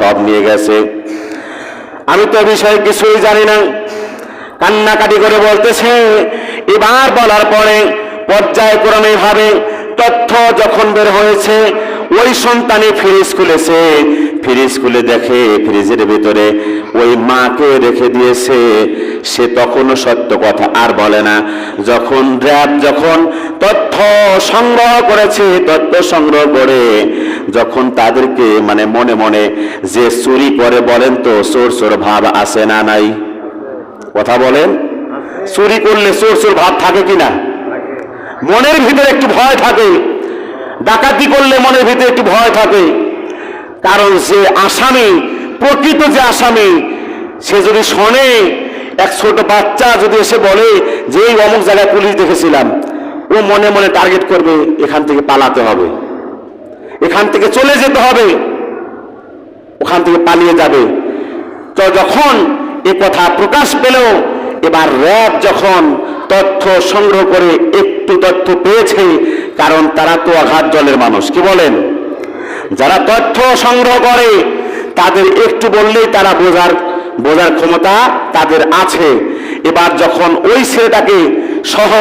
সব নিয়ে গেছে। আমি তো বিষয়ে কিছুই জানি না। কান্নাকাটি করে বলতেছে, এবার বলার পরে পর্যায়ক্রমে ভাবে তথ্য যখন বের হয়েছে, ওই সন্তানই ফ্রিজ খুলেছে ফ্রিজ খুলে দেখে, ফ্রিজের ভিতরে ওই মাকে রেখে দিয়েছে। সে তখনও সত্য কথা আর বলে না। যখন র্যাব যখন তথ্য সংগ্রহ করেছে, তথ্য সংগ্রহ করে যখন তাদেরকে মানে মনে মনে যে চুরি করে বলেন তো, চোর চোর ভাব আসে না নাই? কথা বলেন? চুরি করলে চোর চোর ভাব থাকে কিনা? মনের ভিতরে একটু ভয় থাকে। ডাকাতি করলে মনের ভিতরে একটু ভয় থাকে। কারণ যে আসামি, প্রকৃত যে আসামি, সে যদি শোনে, এক ছোট বাচ্চা যদি এসে বলে যে, এই অমুক জায়গায় পুলিশ দেখেছিলাম। ও মনে মনে টার্গেট করবে, এখান থেকে পালাতে হবে। এখান থেকে চলে যেতে হবে। ওখান থেকে পালিয়ে যাবে। তো যখন এ কথা প্রকাশ পেল, এবার র্যাব যখন তথ্য সংগ্রহ করে একটু তথ্য পেয়েছে, কারণ তারা তো আঘাত জলের মানুষ। কি বলেন? যারা তথ্য সংগ্রহ করে, তাদের একটু বললেই তারা বোঝার বোঝার ক্ষমতা তাদের আছে। এবার যখন ওই ছেলেটাকে সহ,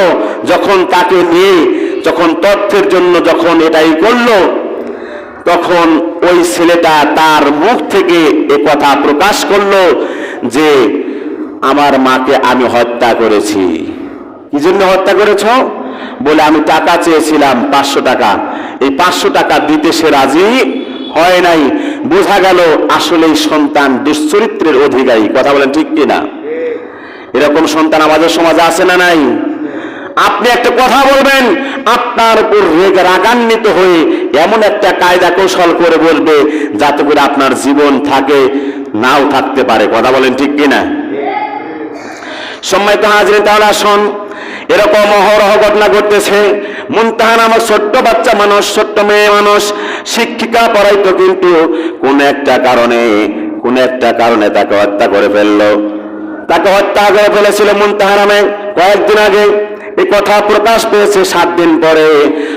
যখন তাকে নিয়ে, যখন তথ্যের জন্য যখন এটাই করল তখন ওই ছেলেটা তার মুখ থেকে এ কথা প্রকাশ করল যে, আমার মাকে আমি হত্যা করেছি। কি জন্য হত্যা করেছ? বলে, আমি টাকা চেয়েছিলাম, পাঁচশো টাকা। এই পাঁচশো টাকা দিতে সে রাজি হয় নাই। বোঝা গেল আসলে সন্তান দুশ্চরিত্রের অধিকারী। কথা বলেন ঠিক কিনা? এরকম সন্তান আমাদের সমাজে আছে না নাই? আপনি একটা কথা বলবেন, আপনার উপর রেগ রাগান্বিত হয়ে এমন একটা কায়দা কৌশল করে বলবে, যাতে করে আপনার জীবন থাকে, নাও থাকতে পারে। কথা বলেন ঠিক কিনা? সম্মানিত হাজরে তাহলে আসুন, এরকম অহরহ ঘটনা ঘটতেছে। মুনতাহা নামক ছোট্ট বাচ্চা মানুষ, ছোট্ট মেয়ে মানুষ, শিক্ষিকা পড়াইতো কিন্তু কোন একটা কারণে, কোন একটা কারণে তাকে হত্যা করে ফেলল। তাকে হত্যা করে ফেলেছিল মুনতাহা নামে কয়েকদিন আগে। এই কথা প্রকাশ পেয়েছে সাত দিন পরে।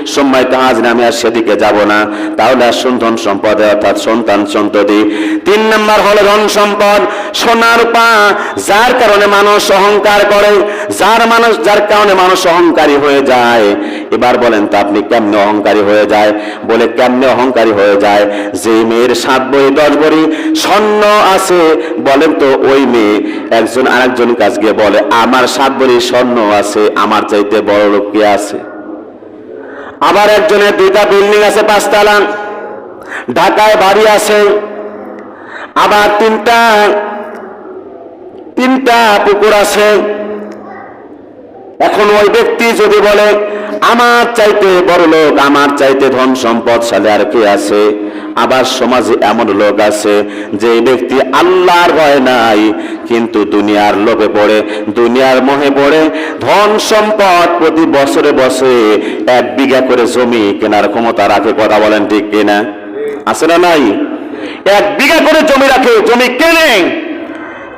সময় তো আজ নামে আর সেদিকে যাব না। তাহলে আর সন্তান সম্পদ, অর্থাৎ সন্তান সন্ততি। তিন নম্বর হলো ধন সম্পদ। সোনার পা, যার কারণে মানুষ অহংকার করে, যার মানুষ, যার কারণে মানুষ অহংকারী হয়ে যায়। এবার বলেন তো আপনি কেমনে অহংকারী হয়ে যায়? বলে কেমনে অহংকারী হয়ে যায়? যে মেয়ের সাত বই, দশ বড়ি স্বর্ণ আছে, বলেন তো ওই মেয়ে একজন আরেকজন কাছ গিয়ে বলে, আমার সাত বড়ি স্বর্ণ আছে, আমার চাইতে বড় লোক কে আছে? আবার একজনের দুইটা বিল্ডিং আছে পাঁচতলা। ঢাকায় বাড়ি আছে। আবার তিনটা তিনটা পুকুর আছে। এখন ওই ব্যক্তি যদি বলে, আমার চাইতে বড় লোক, আমার চাইতে ধন সম্পদ আর কে আছে? আবার সমাজে এমন লোক আছে যে ব্যক্তি আল্লাহর ভয় নাই, কিন্তু দুনিয়ার লোভে পড়ে, দুনিয়ার মোহে পড়ে, ধন সম্পদ প্রতি বছরে বসে এক বিঘা করে জমি কেনার ক্ষমতা রাখে, কথা বলেন ঠিক কিনা? আছে না নাই? এক বিঘা করে জমি রাখে, জমি কেনে?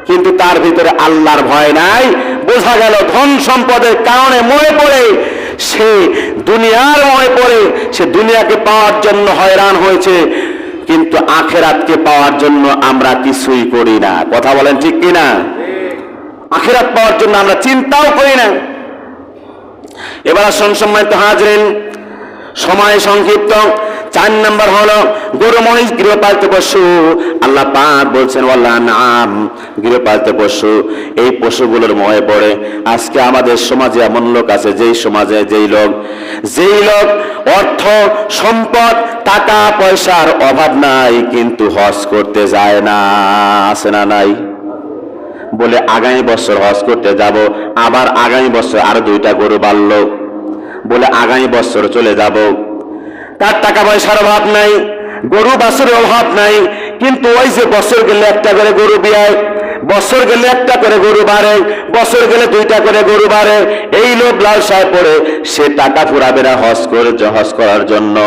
কিন্তু তার ভিতরে আল্লাহর ভয় নাই। বোঝা গেল ধন সম্পদের কারণে মনে পড়ে। সে দুনিয়ার মনে পড়ে। সে দুনিয়াকে পাওয়ার জন্য হয়রান হয়েছে। কিন্তু আখেরাতকে পাওয়ার জন্য আমরা কিছুই করি না। কথা বলেন ঠিক কিনা? আখেরাত পাওয়ার জন্য আমরা চিন্তাও করি না। এবার আসুন সম্মানিত হাজরেন, সময় সংক্ষিপ্ত। চার নাম্বার হলো, গরু, মহিষ, গৃহপালিত পশু। আল্লাহ পাক বলছেন আল্লাহ নাম গৃহপালিত পশু। এই পশুগুলোর ময়ে পড়ে। আজকে আমাদের সমাজে এমন লোক আছে, যেই সমাজে যেই লোক যেই লোক অর্থ, সম্পদ, টাকা, পয়সার অভাব নাই, কিন্তু হজ করতে যায় না। আছে না নাই? বলে, আগামী বছর হজ করতে যাব, আবার আগামী বছর আরও দুইটা গরু বাড়লো। বলে, আগামী বছর চলে যাব। তার টাকা পয়সার অভাব নাই, গরু বাছুরের অভাব নাই, কিন্তু ওই যে বছর গেলে একটা করে গরু বিয়ায়, বছর গেলে একটা করে গরু বাড়ে, বছর গেলে দুইটা করে গরু বাড়ে, এই লোক লালসায় পড়ে সে টাকা ফুরাবে না হজ করে হস করার জন্য।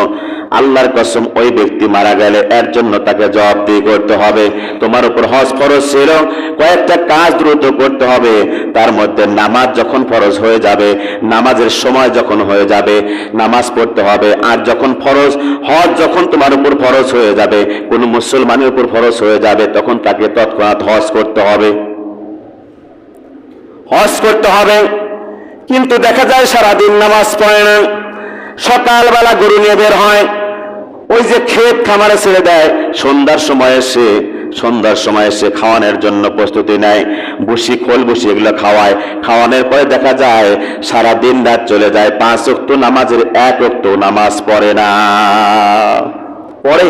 আল্লাহর কসম, ওই ব্যক্তি মারা গেলে এর জন্য তাকে জবাবদিহি করতে হবে। তোমার উপর হজ ফরজ ছিল, কয়েকটা কাজ দ্রুত করতে হবে। তার মধ্যে নামাজ যখন ফরজ হয়ে যাবে, নামাজের সময় যখন হয়ে যাবে, নামাজ পড়তে হবে। আর যখন ফরজ, হজ যখন তোমার উপর ফরজ হয়ে যাবে, কোনো মুসলমানের উপর ফরজ হয়ে যাবে, তখন তাকে তৎক্ষণাৎ হজ করতে হবে। হজ করতে হবে। কিন্তু দেখা যায় সারাদিন নামাজ পড়ে না। সকালবেলা গরু নিয়ে বের হয়। ওই যে ক্ষেত খামারে ছেড়ে দেয়, সন্ধ্যার সময় এসে, সন্ধ্যার সময় এসে খাওয়ানোর জন্য প্রস্তুতি নেয়। বসি খোল বসি এগুলো খাওয়ায়। খাওয়ানোর পরে দেখা যায়, সারা দিন রাত চলে যায়, পাঁচ অক্ত নামাজের এক অক্ত নামাজ পড়ে না। পড়ে?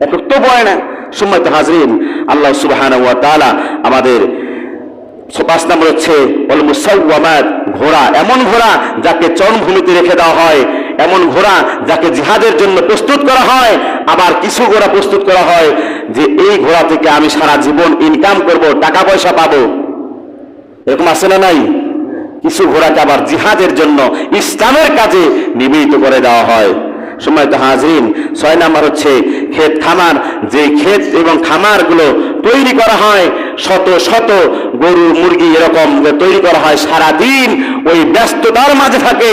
এক অক্ত পড়ে না। সময় তো হাজরিন, আল্লাহ সুবহানাহু ওয়া তাআলা আমাদের পাঁচ নম্বর হচ্ছে ঘোড়া। এমন ঘোড়া যাকে চরমভূমিতে রেখে দেওয়া হয় এমন ঘোড়া যাকে জিহাদের জন্য প্রস্তুত করা হয়, আবার কিছু ঘোড়া প্রস্তুত করা হয় যে এই ঘোড়া থেকে আমি সারা জীবন ইনকাম করব, টাকা পয়সা পাবো। এরকম আছে না নাই? কিছু ঘোড়াকে আবার জিহাদের জন্য ইসলামের কাজে নিবেদিত করে দেওয়া হয়। সময় তো হাজরিন, ছয় নাম্বার হচ্ছে ক্ষেত খামার। যে ক্ষেত এবং খামারগুলো তৈরি করা হয়, শত শত গরু মুরগি এরকম তৈরি করা হয়, সারাদিন ওই ব্যস্ততার মাঝে থাকে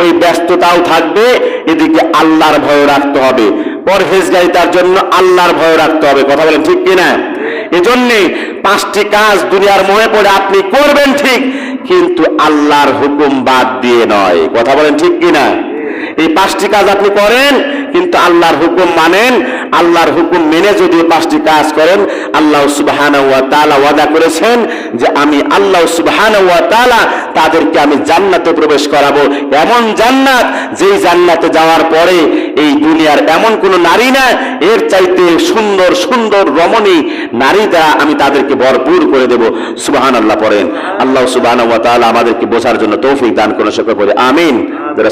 ওই ব্যস্ততাও থাকবে, এদিকে আল্লাহর ভয় রাখতে হবে। পরহেজগারিতার জন্য আল্লাহর ভয় রাখতে হবে, কথা বলেন ঠিক কিনা? এজন্যে পাঁচটি কাজ দুনিয়ার মনে পড়ে আপনি করবেন ঠিক, কিন্তু আল্লাহর হুকুম বাদ দিয়ে নয়, কথা বলেন ঠিক কিনা? এই পাঁচটি কাজ আপনি করেন, কিন্তু আল্লাহর হুকুম মানেন আল্লাহর হুকুম মেনে যদি পাঁচটি কাজ করেন আল্লাহ সুবহানাহু ওয়া ওয়াদা করেছেন যে আমি আল্লাহ সুবহানাহু ওয়া তাদেরকে আমি জান্নাতে প্রবেশ করাবো। এমন জান্নাত যেই জান্নাতে যাওয়ার পরে এই দুনিয়ার এমন কোন নারী না এর চাইতে সুন্দর সুন্দর রমণী নারী দ্বারা আমি তাদেরকে ভরপুর করে দেব। সুবাহান আল্লাহ পড়েন। আল্লাহ সুবাহান ওয়া তাআলা আমাদেরকে বোঝার জন্য তৌফিক দান করুন সকল করে আমিন। যারা